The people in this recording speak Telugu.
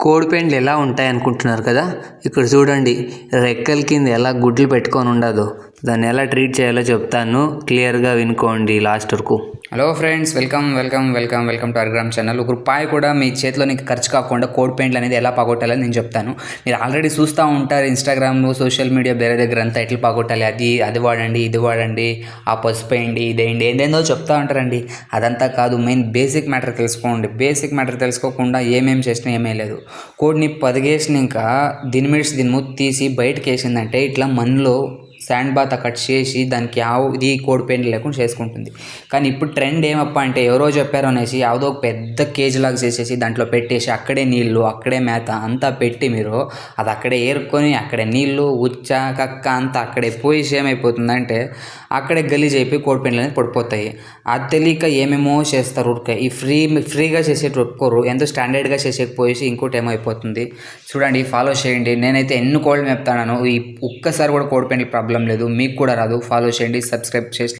కోడి పెండ్లు ఎలా ఉంటాయి అనుకుంటున్నారు కదా? ఇక్కడ చూడండి రెక్కల కింద ఎలా గుడ్లు పెట్టుకొని ఉండదు. దాన్ని ఎలా ట్రీట్ చేయాలో చెప్తాను. క్లియర్గా వినుకోండి లాస్ట్ వరకు. Hello friends welcome welcome welcome welcome to అర్గ్రామ్ channel ఒక రూపాయి కూడా మీ చేతిలో నీకు ఖర్చు కాకుండా కోడ్ పెయింట్లు అనేది ఎలా పాగొట్టాలని నేను చెప్తాను. మీరు ఆల్రెడీ చూస్తూ ఉంటారు ఇన్స్టాగ్రామ్లో సోషల్ మీడియా వేరే దగ్గర అంతా ఎట్లా పాగొట్టాలి? అది అది వాడండి ఇది వాడండి ఆ పసుపు వేయండి ఇదేంటి ఏందేందో చెప్తూ ఉంటారండి. అదంతా కాదు మెయిన్ బేసిక్ మ్యాటర్ తెలుసుకోండి. బేసిక్ మ్యాటర్ తెలుసుకోకుండా ఏమేం చేసినా ఏమీ లేదు. కోడ్ని పదిగేసినాక దీని మినిట్స్ దీని మూత తీసి బయటకు వేసిందంటే ఇట్లా మనలో శాండ్ బాత్ అక్కడ చేసి దానికి యావ ఇది కోడి పెయింట్ లేకుండా చేసుకుంటుంది కానీ ఇప్పుడు ట్రెండ్ ఏమప్ప అంటే ఎవరో చెప్పారు అనేసి ಯಾವುದೋ ఒక పెద్ద కేజీ లాగా చేసేసి దాంట్లో పెట్టేసి అక్కడే నీళ్ళు అక్కడే మేత అంతా పెట్టి మీరు అది అక్కడే ఏరుకొని అక్కడే నీళ్ళు ఉచ్చ కక్క అంతా అక్కడే పోయి ఏమైపోతుందంటే అక్కడే గలీజ్ అయిపోయి కోడి పెయింట్లు అనేది పడిపోతాయి అది తెలియక ఏమేమో చేస్తారు ఊరికే ఈ ఫ్రీ ఫ్రీగా చేసేటి ఒప్పుకోరు ఎంతో స్టాండర్డ్గా చేసేకపోయేసి ఇంకోటి ఏమో అయిపోతుంది చూడండి ఫాలో చేయండి నేనైతే ఎన్ని కోళ్ళు మేపుతాను ఈ ఒక్కసారి కూడా కోడి పెయింట్లు ప్రాబ్లం లేదు మీకు కూడా రాదు. ఫాలో చేయండి సబ్స్క్రైబ్ చేసి